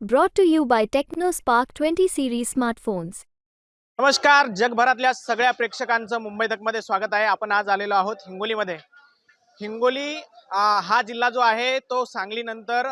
Draw to you by by TechnoSpark 20 series smartphones. नमस्कार जगभरातल्या सगळ्या प्रेक्षकांचं मुंबई तकमध्ये स्वागत आहे. आपण आज आलेलो आहोत हिंगोलीमध्ये. हिंगोली हा जिल्हा जो आहे तो सांगलीनंतर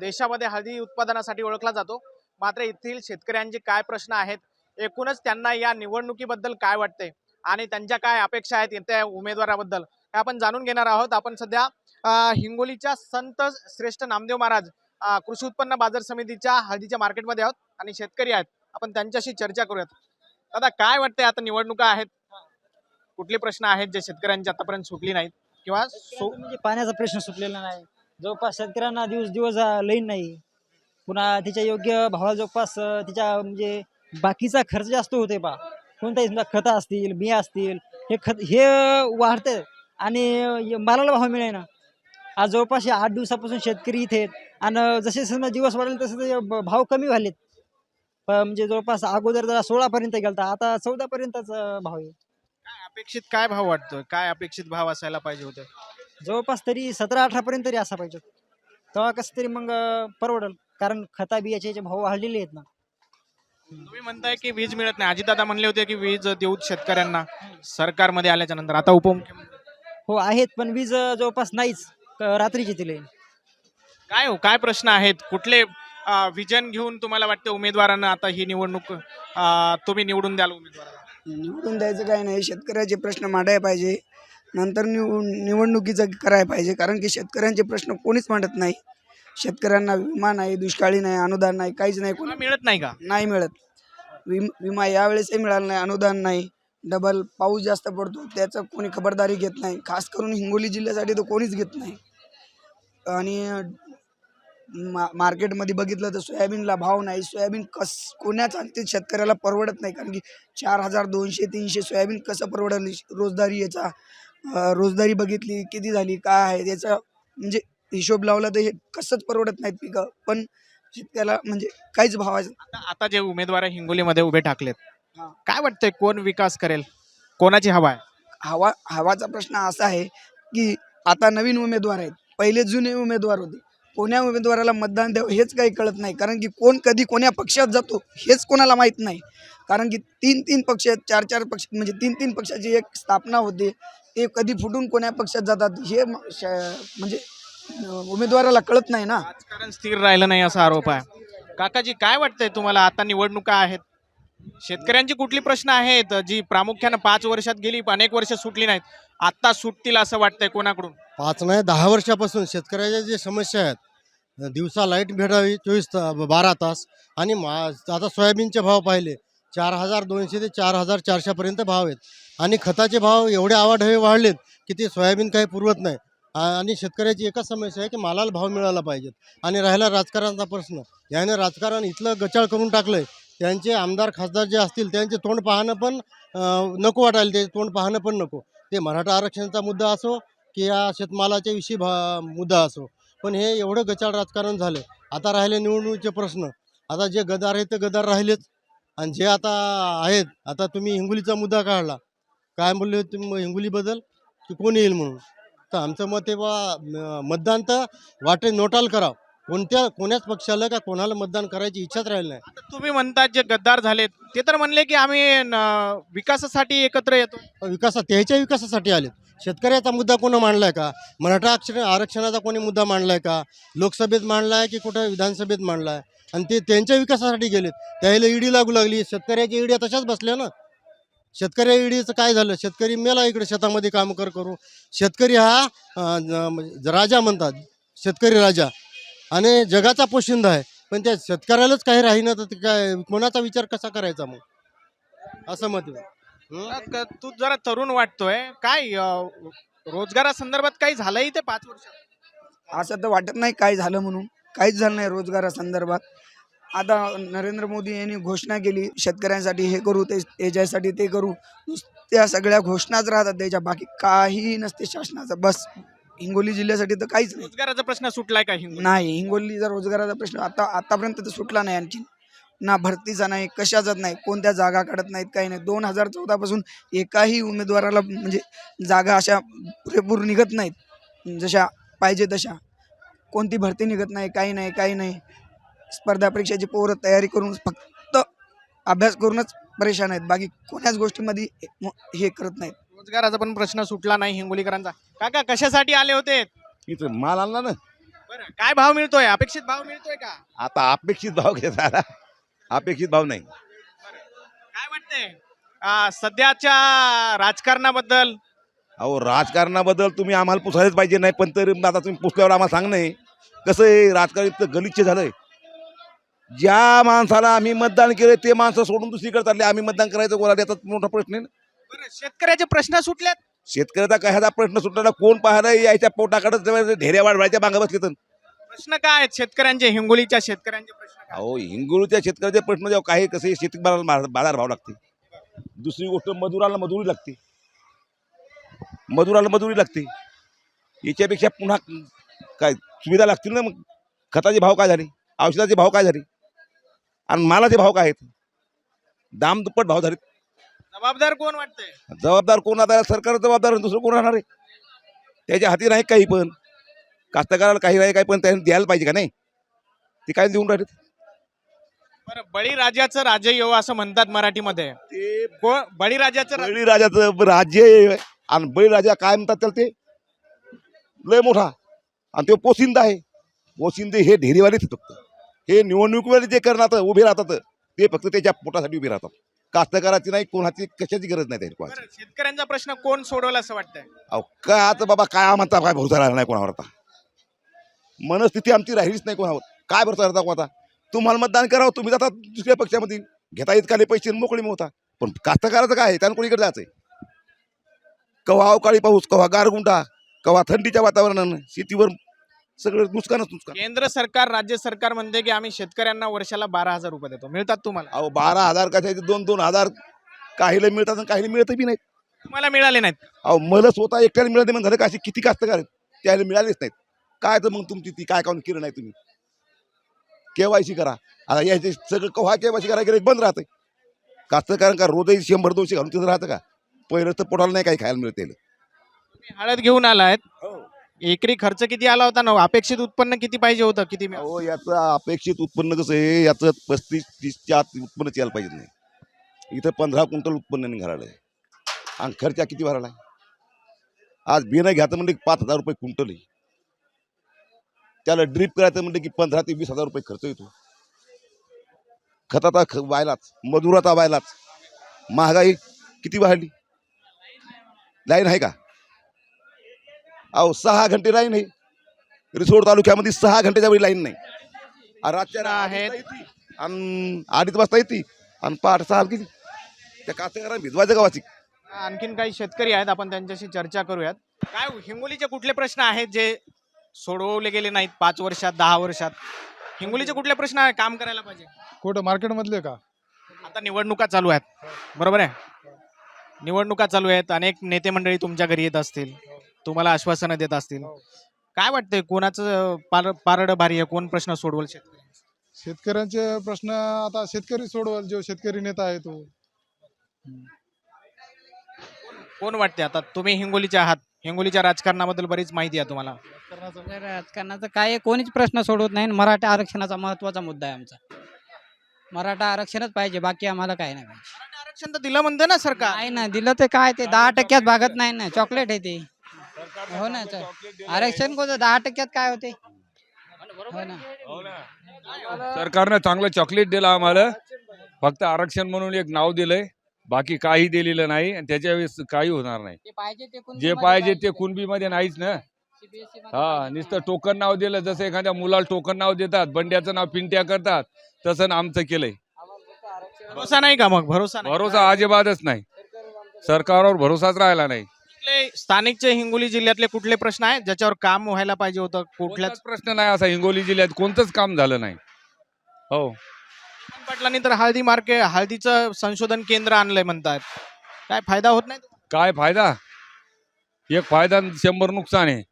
देशामध्ये हळदी उत्पादनासाठी ओळखला जातो. मात्र येथील शेतकऱ्यांचे काय प्रश्न आहेत एकूणच त्यांना या निवडणुकीबद्दल काय वाटते आणि त्यांच्या काय अपेक्षा आहेत येत्या उमेदवाराबद्दल हे आपण जाणून घेणार आहोत. आपण सध्या हिंगोलीच्या संत श्रेष्ठ नामदेव महाराज कृषी उत्पन्न बाजार समितीच्या हळदीच्या मार्केटमध्ये आहोत आणि शेतकरी आहेत. आपण त्यांच्याशी चर्चा करूयात. दादा काय वाटतंय आता निवडणुका आहेत? कुठले प्रश्न आहेत जे शेतकऱ्यांचे आतापर्यंत सुटली नाहीत? किंवा म्हणजे पाण्याचा प्रश्न सुटलेला नाही. जवळपास शेतकऱ्यांना दिवस दिवस लईन नाही. पुन्हा तिच्या योग्य भावा जवळपास तिच्या म्हणजे बाकीचा खर्च जास्त होते बा. कोणताही समजा खतं असतील बिया असतील हे खत हे वाढते आणि मालाला भाव मिळेना. आज जवळपास आठ दिवसापासून शेतकरी इथे आहेत. आणि जसे समजा दिवस वाढले तसे ते भाव कमी झालेत म्हणजे जवळपास अगोदर जरा सोळापर्यंत गेलता आता चौदापर्यंतच भाव आहे. काय अपेक्षित काय भाव वाटतोय? काय अपेक्षित भाव असायला पाहिजे होते? जवळपास तरी सतरा अठरा पर्यंत तरी असा पाहिजे तेव्हा कसं तरी मग परवडल कारण खता बियाचे याचे भाव वाढलेले आहेत ना. तुम्ही म्हणताय की वीज मिळत नाही. अजितदादा म्हणले होते की वीज देऊ शेतकऱ्यांना. सरकारमध्ये आल्याच्यानंतर. आता उपमुख्यमंत्री हो आहेत पण वीज जवळपास नाहीच. क- रात्रीची तिले काय हो काय प्रश्न आहेत? कुठले विजन घेऊन तुम्हाला वाटते उमेदवारांना आता ही निवडणूक अं, तुम्ही निवडून द्याल उमेदवाराला? निवडून द्यायचं काही नाही. शेतकऱ्याचे प्रश्न मांडायला पाहिजे. नंतर निव निवडणुकीचं करायला पाहिजे. कारण की शेतकऱ्यांचे प्रश्न कोणीच मांडत नाही. शेतकऱ्यांना विमा नाही दुष्काळी नाही अनुदान नाही काहीच नाही. कोणी कोणाला मिळत नाही का? नाही मिळत. विम विमा यावेळेसही मिळाला नाही अनुदान नाही. डबल पाऊस जास्त पडतो त्याचं कोणी खबरदारी घेत नाही. खास करून हिंगोली जिल्ह्यासाठी तर कोणीच घेत नाही. आणि मा मार्केटमध्ये बघितलं तर सोयाबीनला भाव नाही. सोयाबीन कस कोण्याच ते शेतकऱ्याला परवडत नाही? कारण की चार हजार दोनशे तीनशे सोयाबीन कसं परवडल? रोजदारी याचा रोजदारी बघितली किती झाली काय आहे? याचा म्हणजे हिशोब लावला तर हे कसंच परवडत नाहीत पिकं. पण शेतकऱ्याला म्हणजे काहीच भावाचं आता आता जे उमेदवार हिंगोलीमध्ये उभे टाकलेत. काय वाटतंय कोण विकास करेल? कोणाची हवा आहे? हवा हवाचा प्रश्न असा आहे की आता नवीन उमेदवार आहेत. पहिले जुने उमेदवार होते. कोण्या उमेदवाराला मतदान द्यावं हेच काही कळत नाही. कारण की कोण कधी कोण्या पक्षात जातो हेच कोणाला माहीत नाही. कारण की तीन तीन पक्ष चार चार पक्ष म्हणजे तीन तीन पक्षाची एक स्थापना होते. ते कधी फुटून कोण्या पक्षात जातात हे म- श- म्हणजे उमेदवाराला कळत नाही ना. कारण स्थिर राहिलं नाही असा आरोप आहे. काकाजी काय वाटतंय तुम्हाला? आता निवडणुका आहेत. शेतकऱ्यांची कुठली प्रश्न आहेत? जी प्रामुख्यानं पाच वर्षात गेली अनेक वर्ष सुटली नाहीत. आता सुटतील असं वाटतंय कोणाकडून? पाच नाही दहा वर्षापासून शेतकऱ्याच्या जे समस्या आहेत दिवसा लाइट भेटावी चोवीस ता बारा तास आणि मा आता सोयाबीनचे भाव पाहिले चार हजार दोनशे ते चार हजार चारशेपर्यंत भाव आहेत. आणि खताचे भाव एवढे आवाढवे वाढलेत की ते सोयाबीन काही पुरवत नाही. आणि शेतकऱ्याची एकच समस्या आहे की मालाला भाव मिळाला पाहिजेत. आणि राहिला राजकारणाचा प्रश्न. याने राजकारण इथलं गचाळ करून टाकलं आहे त्यांचे आमदार खासदार जे असतील त्यांचे तोंड पाहणं पण नको वाटायला ते तोंड पाहणं पण नको. ते मराठा आरक्षणाचा मुद्दा असो की या शेतमालाच्या विषयी भा मुद्दा असो. पण हे एवढं गचाळ राजकारण झालं. आता राहिले निवडणुकीचे प्रश्न. आता जे गदार आहेत ते गदार राहिलेच. आणि जे आता आहेत आता तुम्ही हिंगोलीचा मुद्दा काढला. काय बोलले तुम्ही हिंगोलीबद्दल? की कोण येईल म्हणून? तर आमचं मत आहे बा मतदान तर वाटे नोटाल करावं. कोणत्या कोण्याच पक्षाला का कोणाला मतदान करायची इच्छाच राहिली नाही. तुम्ही म्हणतात जे गद्दार झालेत ते तर म्हणले की आम्ही विकासासाठी एकत्र येतो. पण विकासा त्याच्या विकासासाठी आलेत. शेतकऱ्याचा मुद्दा कोणी मांडलाय का? मराठा आरक्षण आरक्षणाचा कोणी मुद्दा मांडलाय का? लोकसभेत मांडलाय की कुठं विधानसभेत मांडलाय? आणि ते त्यांच्या विकासासाठी गेलेत. त्याला ईडी लागू लागली. शेतकऱ्याची ईडी तशाच बसल्या ना? शेतकऱ्या ईडीचं काय झालं? शेतकरी मेला इकडे शेतामध्ये काम कर करू शेतकरी हा म्हणजे राजा म्हणतात. शेतकरी राजा. आणि जगाचा पोशिंदा आहे. पण त्या शेतकऱ्यालाच काही राहीनं तर ते काय कोणाचा विचार कसा करायचा मग? असं मत क- तू जरा तरुण वाटतोय? काय अं, रोजगारासंदर्भात काही झालंय ते पाच वर्षात असं तर वाटत नाही काय झालं म्हणून. काहीच झालं नाही रोजगारासंदर्भात. आता नरेंद्र मोदी यांनी घोषणा केली शेतकऱ्यांसाठी हे करू ते याच्यासाठी ते करू. त्या सगळ्या घोषणाच राहतात त्याच्या बाकी काहीही नसते शासनाचं. बस हिंगोली जिल्ह्यासाठी तर काहीच नाही. रोजगाराचा प्रश्न सुटलाय का हिंगोली? नाही हिंगोलीचा रोजगाराचा प्रश्न आता आतापर्यंत तर सुटला नाही आणखी ना भरतीचा नाही कशाचाच नाही कोणत्या जागा काढत नाहीत काही नाही. दोन हजार चौदापासून एकाही उमेदवाराला म्हणजे जागा अशा पुरेपूर निघत नाहीत. जशा पाहिजे तशा. कोणती भरती निघत नाही काही नाही काही नाही. स्पर्धा परीक्षेची पोरं तयारी करून फक्त अभ्यास करूनच परेशान आहेत. बाकी कोण्याच गोष्टीमध्ये हे- हे करत नाहीत. रोजगाराचा पण प्रश्न सुटला नाही हिंगोलीकरांचा. काका कशासाठी आले होते? इथं माल आणला ना. बरं काय भाव मिळतोय? अपेक्षित भाव मिळतोय का? आता अपेक्षित भाव घेता अपेक्षित भाव नाही. काय वाटतंय? सध्याच्या राजकारणाबद्दल? अहो राजकारणाबद्दल तुम्ही आम्हाला पुसायलाच पाहिजे नाही पण तर आता तुम्ही पुसल्यावर आम्हाला सांग नाही. कसं आहे राजकारण इतकं गलिच्छ झालंय? ज्या माणसाला आम्ही मतदान केलं ते माणसं सोडून दुसरीकडे चालले. आम्ही मतदान करायचं कोणाला याचा मोठा प्रश्न आहे ना. शेतकऱ्याचे प्रश्न सुटलेत? शेतकऱ्याचा कशाचा प्रश्न सुटला? कोण पाहायला यायच्या पोटाकडे ढेऱ्या वाढवायच्या मागं बसले तर प्रश्न काय आहेत शेतकऱ्यांचे हिंगोलीच्या शेतकऱ्यांचे प्रश्न काय अहो हिंगोलीच्या शेतकऱ्याचे प्रश्न जेव्हा काही कसे शेती बाजार भाव लागते. दुसरी गोष्ट मजुराला मजुरी लागते. मजुराला मजुरी लागते. याच्यापेक्षा पुन्हा काय सुविधा लागतील ना मग? खताचे भाव काय झाले? औषधाचे भाव काय झाले? आणि मालाचे भाव काय आहेत? दाम दुप्पट भाव झाले जबाबदार कोण वाटतंय? जबाबदार कोण आता? सरकार जबाबदार आणि दुसरं कोण राहणार आहे? त्याच्या हाती नाही काही पण. कास्तकाराला काही नाही काही पण त्यांनी द्यायला पाहिजे का नाही? ते काय देऊन राहिले? बरं बळीराजाचं राज्य येऊ असं म्हणतात मराठीमध्ये. ते कोण बळीराजाचं राज्य- बळीराजाचं राज्य आहे. आणि बळीराजा काय म्हणतात त्याला ते? लय मोठा. आणि तो पोसिंदा आहे. पोसिंदे हे ढेरीवालेच फक्त. हे निवडणुकीवाले जे करणार उभे राहतात ते फक्त त्याच्या पोटासाठी उभे राहतात. कास्तकाराची नाही कोणाची कशाची गरज नाही कोणाची. बरं शेतकऱ्यांचा प्रश्न कोण सोडवला असं वाटतंय? अहो काय आता बाबा काय म्हणता काय भरोसा राहिला नाही कोणावर आता? मनस्थिती आमची राहिलीच नाही कोणावर. काय भरोसा राहता कोणता तुम्हाला मतदान करावं तुम्ही जाता दुसऱ्या पक्षामध्ये. घेता येत काले पैसे मोकळी होता. पण कास्तकाराचं काय आहे? त्यानं कोणीकडे जायचंय? कव्हा अवकाळी पाऊस कव्हा गारगुंडा कव्हा थंडीच्या वातावरणानं शेतीवर सगळं नुकसानच नुकसान. केंद्र सरकार राज्य सरकार म्हणते की आम्ही शेतकऱ्यांना वर्षाला बारा हजार रुपये देतो. मिळतात तुम्हाला? अहो बारा हजार कशाचे दोन दोन हजार काहीला मिळतात आणि काहीला मिळत बी नाहीत. तुम्हाला मिळाले नाहीत. अहो मला स्वतः एकट्याला मिळाले म्हणून झालं का अशी किती कास्तकार आहेत? त्याला मिळालेच नाहीत. काय तर मग तुमची ती काय काऊन केलं नाही तुम्ही? केवायसी करा. आता याचे सगळं कव्हा केवायसी करा गेलं बंद राहते कास्तकार का रोजही शंभर दोनशे घालून तिथं राहतं का? पहिलं तर पोटाला नाही काही खायला मिळते हळद घेऊन आलायत एकरी खर्च किती आला होता ना? अपेक्षित उत्पन्न किती पाहिजे होतं? किती? अहो याचं अपेक्षित उत्पन्न कसं आहे? याचं पस्तीस तीसच्या आत उत्पन्न यायला पाहिजे नाही. इथं पंधरा क्विंटल उत्पन्न निघालं आहे. आणि खर्च किती भरायला आहे? आज बियाणं घ्यायचं म्हणजे पाच हजार रुपये क्विंटल आहे. त्याला ड्रीप करायचं म्हटलं की पंधरा ते वीस हजार रुपये खर्च येतो. खताचा ख व्हायलाच मजुराचा व्हायलाच महागाई किती वाढली? लाईन आहे का? अहो सहा घंटे लाईन आहे. रिसोड तालुक्यामध्ये सहा घंटेच्या वेळी लाईन नाही. आणि रातच्या आहेत. आहेत आणि अडीच वाजता येते. आणि पहाट सहा किती त्या कास्तकारांना भिजवायचं गावाची. आणखीन काही शेतकरी आहेत आपण त्यांच्याशी चर्चा करूयात. काय हो, हिंगोलीचे कुठले प्रश्न आहेत जे सोडवले गेले नाहीत पाच वर्षात दहा वर्षात. हिंगोलीचे कुठले प्रश्न आहे? काम करायला पाहिजे. कुठं? मार्केटमधले का? आता निवडणुका चालू आहेत. बरोबर आहे? निवडणुका चालू आहेत. अनेक नेते मंडळी तुमच्या घरी येत असतील. तुम्हाला आश्वासनं देत असतील. काय वाटतंय? कोणाचं पार पारडं भारी आहे? कोण प्रश्न सोडवल शेतकरी? शेतकऱ्यांचे प्रश्न आता शेतकरी सोडवल. जो शेतकरी नेता आहे तो. कोण वाटते आता तुम्ही हिंगोलीचे आहात. हिंगोलीच्या राजकारणाबद्दल बरीच माहिती आहे तुम्हाला. राजकारणाचं काय कोणीच प्रश्न सोडवत नाही आणि मराठा आरक्षणाचा महत्त्वाचा मुद्दा आहे आमचा. मराठा आरक्षणच पाहिजे बाकी आम्हाला काय नाही पाहिजे. आरक्षण तर दिलं म्हणतं ना सरकार. नाही ना दिलं ते काय ते दहा टक्क्यात भागत नाही ना चॉकलेट आहे ते. हो ना च- आरक्षण कोणतं दहा टक्क्यात काय होते? हो ना. सरकारनं चांगलं चॉकलेट दिलं आम्हाला. फक्त आरक्षण म्हणून एक नाव दिलंय. बाकी काही दिलेलं नाही आणि त्याच्या वेळेस काही होणार नाही. जे पाहिजे ते कुणबी जे मध्ये पाहिजे ते कुणबीमध्ये नाहीच ना. CBSE मध्ये हा पाहिजे. नुसतं टोकन नाव दिलं जसं एखाद्या मुलाला टोकन नाव देतात बंड्याचं नाव पिंट्या करतात तसं ना आमचं केलंय. आम्हाला फक्त आरक्षण- भरोसा नाही का मग? भरोसा नाही. भरोसा अजिबातच नाही. सरकारवर भरोसाच राहिला नाही. कुठले स्थानिकचे हिंगोली जिल्ह्यातले कुठले प्रश्न आहेत? ज्याच्यावर काम व्हायला पाहिजे होतं कुठल्याच कुठलाच प्रश्न नाही असा हिंगोली जिल्ह्यात कोणतंच काम झालं नाही. हो. पाटलांनी तर हळदी मार्के हळदीचं संशोधन केंद्र आणलंय म्हणतात काय फायदा होत नाही? काय फायदा? एक फायदा आणि शंभर नुकसान आहे.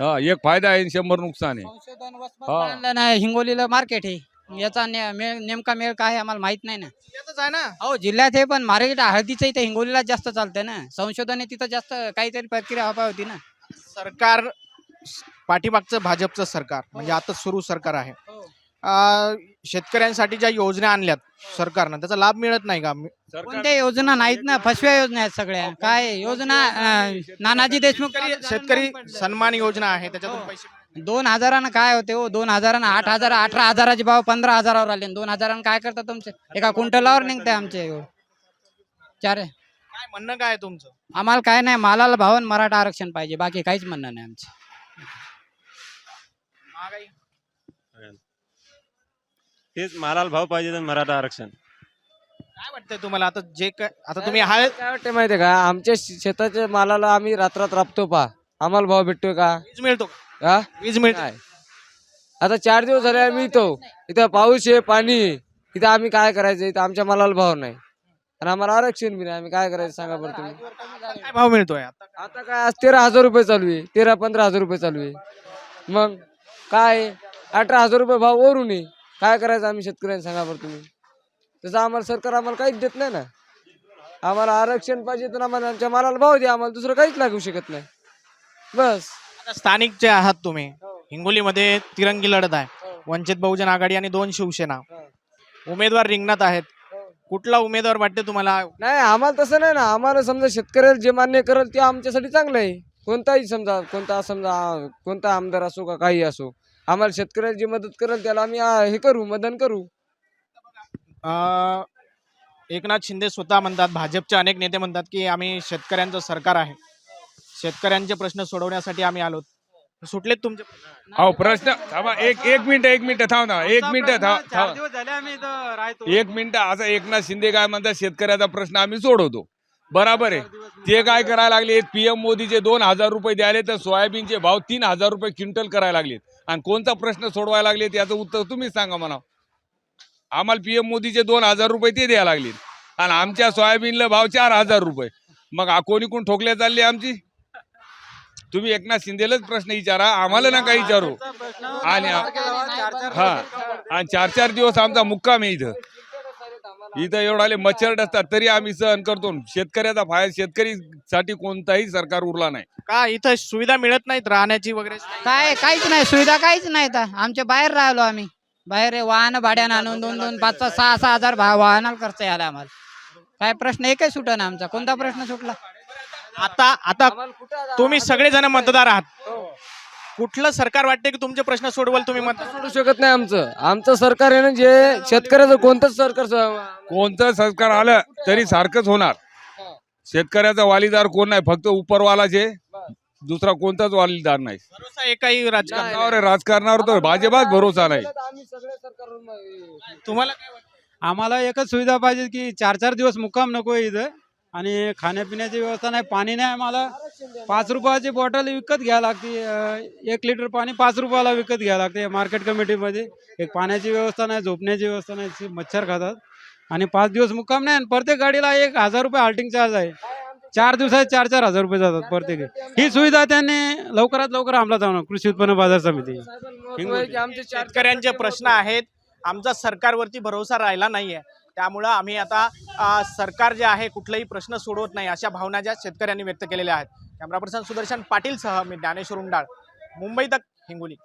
हा एक फायदा आहे आणि शंभर नुकसान आहे. संशोधन हा. नाही हिंगोलीला मार्केट आहे. याचा ने- मे- नेमका मेळ काय आहे आम्हाला माहीत नाही ना. जिल्ह्यातच आहे ना? हो जिल्ह्यात हे पण मार्केट हळदीचं इथे हिंगोलीला जास्त चालतंय ना. संशोधन हे तिथं जास्त काहीतरी प्रक्रिया हवा होती ना. सरकार पाठीमागचं भाजपचं सरकार म्हणजे आता सुरू सरकार आहे. शेतकऱ्यांसाठी ज्या योजना आणल्यात सरकारनं त्याचा लाभ मिळत नाही का? कोणत्या योजना नाहीत ना? फसव्या योजना आहेत सगळ्या. काय योजना अं, नानाजी देशमुख शेतकरी सन्मान योजना आहे त्याच्यातून पैसे दोन हजारानं काय होते हो? दोन हजारानं आठ हजार अठरा हजाराचे भाव पंधरा हजारावर आले. आणि दोन हजारानं काय करतात तुमचे? एका क्विंटलावर निघते आमचे एवढं. चार. काय म्हणणं काय आहे तुमचं? आम्हाला काय नाही मालाला भाव आणि मराठा आरक्षण पाहिजे. बाकी काहीच म्हणणं नाही आमचं. तेच मालाला भाव पाहिजे तर मराठा आरक्षण. काय वाटतंय तुम्हाला? आता जे काय आता तुम्ही हा काय वाटतं माहितीये का? आमच्या शे- शेताच्या मालाला आम्ही रात्रात राबतो पा. आम्हाला भाव भेटतोय का? वीज मिळतो का? हा वीज मिळतो. नाही. आता चार दिवस झाले आम्ही इथं. इथं पाऊस आहे पाणी आहे. इथं आम्ही काय करायचं? इथं आमच्या मालाला भाव नाही. आणि आम्हाला आरक्षण बी नाही. आम्ही काय करायचं सांगा बरं तुम्ही. काय भाव मिळतोय? आता आता काय? आज तेरा हजार रुपये चालू आहे. तेरा पंधरा हजार रुपये चालू आहे. मग काय? अठरा हजार रुपये भाव वरून आहे. काय करायचं आम्ही शेतकऱ्यांना सांगा बरं तुम्ही? तसं आम्हाला सरकार आम्हाला काहीच देत नाही ना. आम्हाला आरक्षण पाहिजे तर आम्हाला आमच्या मालाला भाव द्या आम्हाला दुसरं काहीच लागू शकत नाही. बस. आता स्थानिक जे आहात तुम्ही. हिंगोलीमध्ये तिरंगी लढत आहे. वंचित बहुजन आघाडी आणि दोन शिवसेना. उमेदवार रिंगणात आहेत. कुठला उमेदवार वाटते तुम्हाला? नाही आम्हाला तसं नाही ना. आम्हाला समजा शेतकऱ्याला जे मान्य करेल ते आमच्यासाठी चांगलं आहे. कोणताही समजा कोणता समजा कोणता आमदार असो का काही असो. आम्हाला शेतकऱ्याला जी मदत करेल त्याला आम्ही आ, हे करू मदन करू. अं, एकनाथ शिंदे स्वतः म्हणतात भाजपचे अनेक नेते म्हणतात की आम्ही शेतकऱ्यांचं सरकार आहे. शेतकऱ्यांचे प्रश्न सोडवण्यासाठी आम्ही आलो सुटलेत तुमचे प्रश्न? अहो प्रश्न थांबा एक एक मिनिट एक मिनिट थांब ना एक मिनिट थांब थांब. एक मिनिट असं एकनाथ शिंदे काय म्हणतात शेतकऱ्याचा प्रश्न आम्ही सोडवतो. बराबर आहे. ते काय करायला लागले पीएम मोदीचे दोन हजार रुपये द्यायले तर सोयाबीनचे भाव तीन हजार रुपये क्विंटल करायला लागलेत. आणि कोणता प्रश्न सोडवायला लागले याचं उत्तर तुम्हीच सांगा म्हणा आम्हाला पीएम मोदीचे दोन हजार रुपये ते द्यायला लागलेत. आणि आमच्या सोयाबीनला भाव चार हजार रुपये. मग कोणी कोण ठोकल्या चालली आमची? तुम्ही एकनाथ शिंदेलाच प्रश्न विचारा. आम्हाला नका विचारू. आणि हा. आणि चार चार दिवस आमचा मुक्काम आहे इथं. इथं एवढाले मच्छर असतात तरी आम्ही सहन करतो. शेतकऱ्याचा फायदा शेतकरीसाठी कोणताही सरकार उरला नाही. का इथं सुविधा मिळत नाहीत राहण्याची वगैरे? काय काहीच नाही सुविधा काहीच नाही तर आमच्या बाहेर राहिलो आम्ही. बाहेर वाहन भाड्यानं आणून दोन दोन पाच पाच सहा सहा हजार भा- वाहनाला खर्च आला आम्हाला. काय प्रश्न एकही सुटा ना आमचा. कोणता प्रश्न सुटला? आता आता तुम्ही सगळेजण मतदार आहात. कुठलं सरकार वाटते की तुमचे प्रश्न सोडवल तुम्ही मत? सोडू शकत नाही आमचं. आमचं सरकार आहे ना जे शेतकऱ्याचं कोणतंच सरकार स- कोणतं सरकार आलं तरी सारखंच होणार. शेतकऱ्याचा वालीदार कोण नाही फक्त उपरवालाचे दुसरा कोणताच वालीदार नाही. भरोसा एकाही राजकारण राजकारणावर? राजकारणावर तर भाजपात भरोसा नाही. आम्ही सगळे सरकार तुम्हाला काय वाटतं? आम्हाला एकच सुविधा पाहिजे की चार चार दिवस मुक्काम नको आहे इथं. आणि खाण्यापिण्याची व्यवस्था नाही पाणी नाही आम्हाला. पाच रुपयाची बॉटल विकत घ्यायला लागते एक लिटर पाणी पाच रुपयाला विकत घ्यायला लागते मार्केट कमिटीमध्ये एक पाण्याची व्यवस्था नाही झोपण्याची व्यवस्था नाही मच्छर खातात. आणि पाच दिवस मुक्काम नाही आणि प्रत्येक गाडीला एक हजार रुपये हाल्टिंग चार्ज आहे. चार दिवसात चार चार हजार रुपये जातात प्रत्येक. ही सुविधा त्यांनी लवकरात लवकर अंमलात आणा कृषी उत्पन्न बाजार समिती. आमचे शेतकऱ्यांचे प्रश्न आहेत. आमचा सरकारवरती भरोसा राहिला नाहीये. त्यामुळं आम्ही आता सरकार जे आहे कुठलाही प्रश्न सोडवत नाही अशा भावना ज्या शेतकऱ्यांनी व्यक्त केलेल्या आहेत. कॅमेरा पर्सन सुदर्शन पाटीलसह मी ज्ञानेश्वर उंडाळ मुंबई तक हिंगोली.